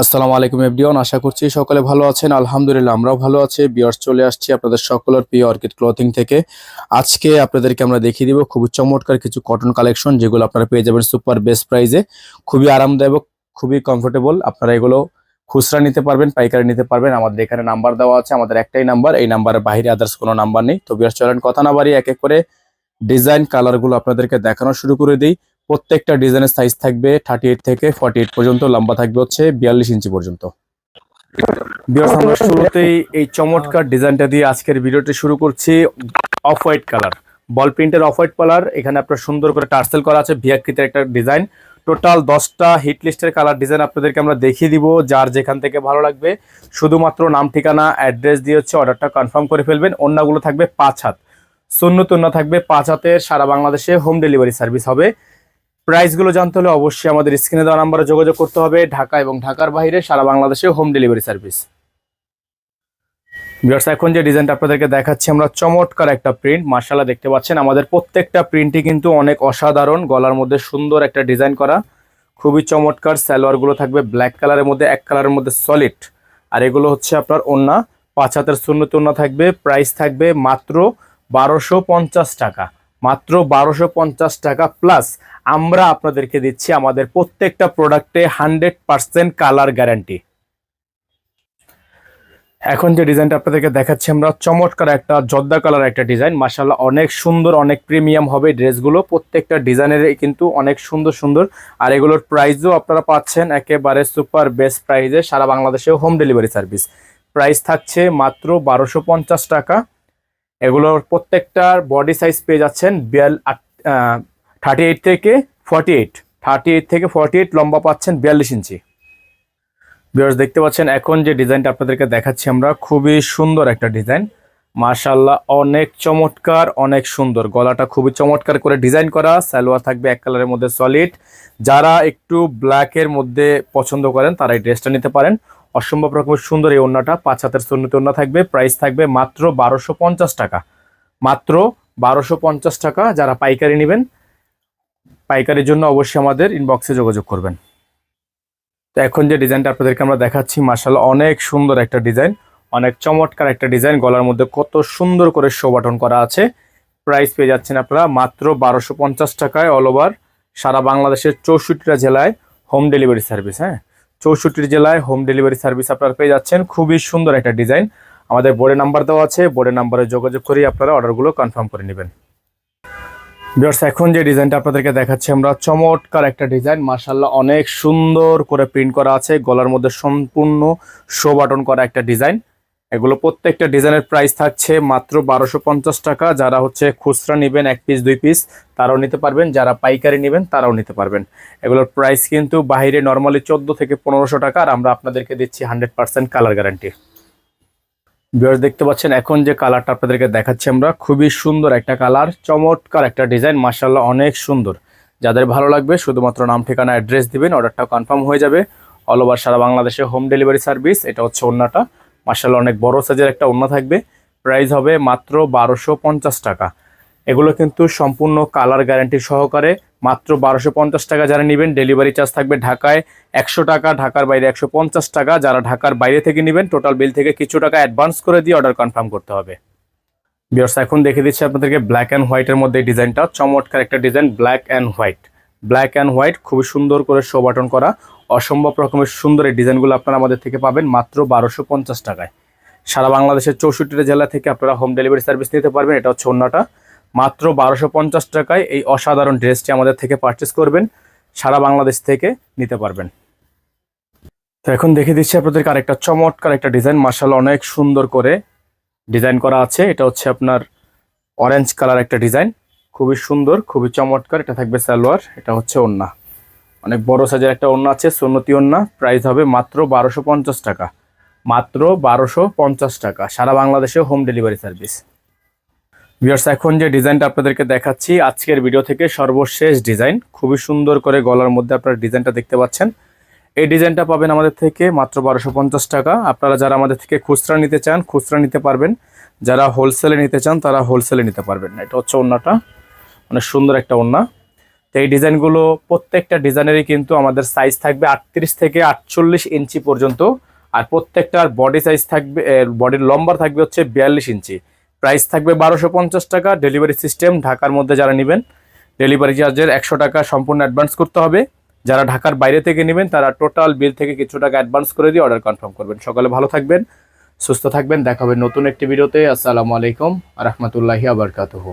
আসসালামু আলাইকুম এভরিওয়ান, আশা করছি সকলে ভালো আছেন। আলহামদুলিল্লাহ, আমরাও ভালো আছি। বিয়ার্স, চলে আসছি আপনাদের সকলের প্রিয় অর্কিড ক্লথিং থেকে। আজকে আপনাদেরকে আমরা দেখিয়ে দিব খুবই চমৎকার কিছু কটন কালেকশন যেগুলো আপনারা পেয়ে যাবেন সুপার বেস্ট প্রাইজে খুবই আরামদায়ক, খুবই কমফোর্টেবল আপনারা এগুলো খুচরা নিতে পারবেন, পাইকারি নিতে পারবেন। আমাদের এখানে নাম্বার দেওয়া আছে, আমাদের একটাই নাম্বার এই নাম্বারের বাইরে আদার্স কোনো নাম্বার নেই। তো বিয়ার্স, চলেন কথা না বাড়ি এক এক করে ডিজাইন কালারগুলো আপনাদেরকে দেখানো শুরু করে দিই। প্রত্যেকটা ডিজাইনের সাইজ থাকবে থার্টি এইট থেকে ফর্টি এইট পর্যন্ত, লম্বা থাকবে হচ্ছে বিয়াল্লিশ ইঞ্চি পর্যন্ত। শুরুতেই এই চমৎকার ডিজাইনটা দিয়ে আজকের ভিডিওটি শুরু করছি। অফ হোয়াইট কালার বল প্রিন্টের অফ হোয়াইট কালার এখানে আপনার সুন্দর করে টার্সেল করা আছে ভিয়াকৃতের একটা ডিজাইন। টোটাল দশটা হিট লিস্টের কালার ডিজাইন আপনাদেরকে আমরা দেখিয়ে দিব, যার যেখান থেকে ভালো লাগবে। শুধুমাত্র নাম, ঠিকানা অ্যাড্রেস দিয়ে হচ্ছে অর্ডারটা কনফার্ম করে ফেলবেন। অন্যগুলো থাকবে পাঁচ হাত। শূন্য তন্য থাকবে পাঁচ হাতের, সারা বাংলাদেশে হোম ডেলিভারি সার্ভিস হবে। প্রাইসগুলো জানতে হলে অবশ্যই আমাদের স্ক্রিনে দেওয়া নাম্বারে যোগাযোগ করতে হবে। ঢাকা এবং ঢাকার বাইরে সারা বাংলাদেশে হোম ডেলিভারি সার্ভিস বিয়ার্স এখন যে ডিজাইনটা আপনাদেরকে দেখাচ্ছি, আমরা চমৎকার একটা প্রিন্ট মার্শাল্লাহ দেখতে পাচ্ছেন। আমাদের প্রত্যেকটা প্রিন্টই কিন্তু অনেক অসাধারণ, গলার মধ্যে সুন্দর একটা ডিজাইন করা। খুবই চমৎকার সালোয়ারগুলো থাকবে ব্ল্যাক কালারের মধ্যে, এক কালারের মধ্যে সলিড আর এগুলো হচ্ছে আপনার ওন্না পাঁচ হাতের শূন্য থাকবে প্রাইস থাকবে মাত্র বারোশো টাকা। মাত্র বারোশো পঞ্চাশ টাকা প্লাস আমরা আপনাদেরকে দিচ্ছি আমাদের প্রত্যেকটা প্রোডাক্টে হান্ড্রেড পার্সেন্ট কালার গ্যারান্টি এখন যে ডিজাইনটা আপনাদেরকে দেখাচ্ছি আমরা, চমৎকার একটা জর্দা কালার একটা ডিজাইন মাসাল্লাহ অনেক সুন্দর, অনেক প্রিমিয়াম হবে ড্রেসগুলো প্রত্যেকটা ডিজাইনের কিন্তু অনেক সুন্দর সুন্দর। আর এগুলোর প্রাইসও আপনারা পাচ্ছেন একেবারে সুপার বেস্ট প্রাইজে সারা বাংলাদেশে হোম ডেলিভারি সার্ভিস প্রাইস থাকছে মাত্র বারোশো টাকা। এগুলোর প্রত্যেকটার বডি সাইজ পেয়ে যাচ্ছেন বিয়াল থার্টি এইট থেকে ফর্টি এইট থার্টি এইট থেকে ফর্টি এইট লম্বা পাচ্ছেন বিয়াল্লিশ ইঞ্চি। বিয়ার্স দেখতে পাচ্ছেন এখন যে ডিজাইনটা আপনাদেরকে দেখাচ্ছি আমরা, খুবই সুন্দর একটা ডিজাইন। মার্শাল্লাহ অনেক চমৎকার, অনেক সুন্দর। গলাটা খুবই চমৎকার করে ডিজাইন করা, সালোয়ার থাকবে এক কালারের মধ্যে সলিড যারা একটু ব্ল্যাকের মধ্যে পছন্দ করেন, তারা এই ড্রেসটা নিতে পারেন। অসম্ভব রকমের সুন্দর এই ওন্নাটা পাঁচ হাতের সুন্নত ওন্না থাকবে প্রাইস থাকবে মাত্র বারোশো পঞ্চাশ টাকা। মাত্র বারোশো পঞ্চাশ টাকা যারা পাইকারি নেবেন, পাইকারির জন্য অবশ্যই আমাদের ইনবক্সে যোগাযোগ করবেন। তো এখন যে ডিজাইনটা আপনাদেরকে আমরা দেখাচ্ছি মার্শাল অনেক সুন্দর একটা ডিজাইন, অনেক চমৎকার একটা ডিজাইন, গলার মধ্যে কত সুন্দর করে শো বাটন করা আছে। প্রাইস পেয়ে যাচ্ছেন আপনারা মাত্র বারোশো পঞ্চাশ টাকায় অল ওভার সারা বাংলাদেশের চৌষট্টিটা জেলায় হোম ডেলিভারি সার্ভিস হ্যাঁ? চৌষট্টি জেলায় হোম ডেলিভারি সার্ভিস আপনারা পেয়ে যাচ্ছেন। খুবই সুন্দর একটা ডিজাইন আমাদের বোর্ডে নাম্বার দেওয়া আছে। বোর্ডের নাম্বারে যোগাযোগ করেই আপনারা অর্ডারগুলো কনফার্ম করে নেবেন। বিয়ার্স এখন যে ডিজাইনটা আপনাদেরকে দেখাচ্ছি, আমরা চমৎকার একটা ডিজাইন মার্শাল্লাহ অনেক সুন্দর করে প্রিন্ট করা আছে। গলার মধ্যে সম্পূর্ণ শো বাটন করা একটা ডিজাইন এগুলো প্রত্যেকটা ডিজাইনের প্রাইস থাকছে মাত্র বারোশো টাকা। যারা হচ্ছে খুচরা নেবেন এক পিস দুই পিস তারাও নিতে পারবেন। যারা পাইকারি নেবেন, তারাও নিতে পারবেন। এগুলোর প্রাইস কিন্তু বাইরে নর্মালি চোদ্দ থেকে পনেরোশো টাকা আর আমরা আপনাদেরকে দিচ্ছি হান্ড্রেড পার্সেন্ট কালার গ্যারান্টি বিয়ার্স দেখতে পাচ্ছেন, এখন যে কালারটা আপনাদেরকে দেখাচ্ছি আমরা, খুবই সুন্দর একটা কালার চমৎকার একটা ডিজাইন মার্শাল্লাহ অনেক সুন্দর। যাদের ভালো লাগবে, শুধুমাত্র নাম, ঠিকানা অ্যাড্রেস দিবেন অর্ডারটা কনফার্ম হয়ে যাবে। অল ওভার সারা বাংলাদেশে হোম ডেলিভারি সার্ভিস এটা হচ্ছে ওন্নাটা মার্শাল্লাহ অনেক বড় সাইজের একটা ওন্না থাকবে। প্রাইস হবে মাত্র বারোশো পঞ্চাশ টাকা। এগুলো কিন্তু সম্পূর্ণ কালার গ্যারান্টি সহকারে মাত্র বারোশো পঞ্চাশ টাকা যারা নেবেন ডেলিভারি চার্জ থাকবে ঢাকায় একশো টাকা, ঢাকার বাইরে একশো পঞ্চাশ টাকা। যারা ঢাকার বাইরে থেকে নেবেন টোটাল বিল থেকে কিছু টাকা অ্যাডভান্স করে দিয়ে অর্ডার কনফার্ম করতে হবে। বিয়ার্স এখন দেখে দিচ্ছি আপনাদেরকে ব্ল্যাক অ্যান্ড হোয়াইটের মধ্যে ডিজাইনটা চমৎকার একটা design black and white black and white খুবই সুন্দর করে শো বাটন করা। অসম্ভব রকমের সুন্দর এই ডিজাইনগুলো আপনারা আমাদের থেকে পাবেন মাত্র বারোশো পঞ্চাশ টাকায়। সারা বাংলাদেশের চৌষট্টিটা জেলা থেকে আপনারা হোম ডেলিভারি সার্ভিস নিতে পারবেন, এটা হচ্ছে অন্যটা। মাত্র বারোশো পঞ্চাশ টাকায় এই অসাধারণ ড্রেসটি আমাদের থেকে পারচেস করবেন, সারা বাংলাদেশ থেকে নিতে পারবেন। তো এখন দেখে দিচ্ছি আপনাদেরকে আরেকটা চমৎকার একটা ডিজাইন মার্শাল অনেক সুন্দর করে ডিজাইন করা আছে। এটা হচ্ছে আপনার অরেঞ্জ কালার একটা ডিজাইন, খুবই সুন্দর, খুবই চমৎকার। এটা থাকবে সালোয়ার, এটা হচ্ছে ওন্না অনেক বড় সাইজের একটা ওন্না আছে সোনতি ওন্না প্রাইস হবে মাত্র বারোশো পঞ্চাশ টাকা। মাত্র বারোশো পঞ্চাশ টাকা। সারা বাংলাদেশে হোম ডেলিভারি সার্ভিস ভিউয়ার্স এখন যে ডিজাইনটা আপনাদেরকে দেখাচ্ছি, আজকের ভিডিও থেকে সর্বশেষ ডিজাইন খুবই সুন্দর করে গলার মধ্যে আপনারা ডিজাইনটা দেখতে পাচ্ছেন। এই ডিজাইনটা পাবেন আমাদের থেকে মাত্র বারোশো পঞ্চাশ টাকা। আপনারা যারা আমাদের থেকে খুচরা নিতে চান, খুচরা নিতে পারবেন। যারা হোলসেলে নিতে চান, তারা হোলসেলে নিতে পারবেন এটা হচ্ছে ওন্নাটা অনেক সুন্দর একটা ওন্না তো এই ডিজাইনগুলো প্রত্যেকটা ডিজাইনেরই কিন্তু আমাদের সাইজ থাকবে আটত্রিশ থেকে আটচল্লিশ ইঞ্চি পর্যন্ত। আর প্রত্যেকটার বডি সাইজ থাকবে বডির লম্বা থাকবে হচ্ছে বিয়াল্লিশ ইঞ্চি। প্রাইস থাকবে বারোশো পঞ্চাশ টাকা। ডেলিভারি সিস্টেম ঢাকার মধ্যে যারা নেবেন ডেলিভারি চার্জের একশো টাকা সম্পূর্ণ অ্যাডভান্স করতে হবে। যারা ঢাকার বাইরে থেকে নেবেন, তারা টোটাল বিল থেকে কিছু টাকা অ্যাডভান্স করে দিয়ে অর্ডার কনফার্ম করবেন। সকালে ভালো থাকবেন, সুস্থ থাকবেন। দেখা হবে নতুন একটি ভিডিওতে আসসালামু আলাইকুম রহমতুল্লাহি আবরকাতহ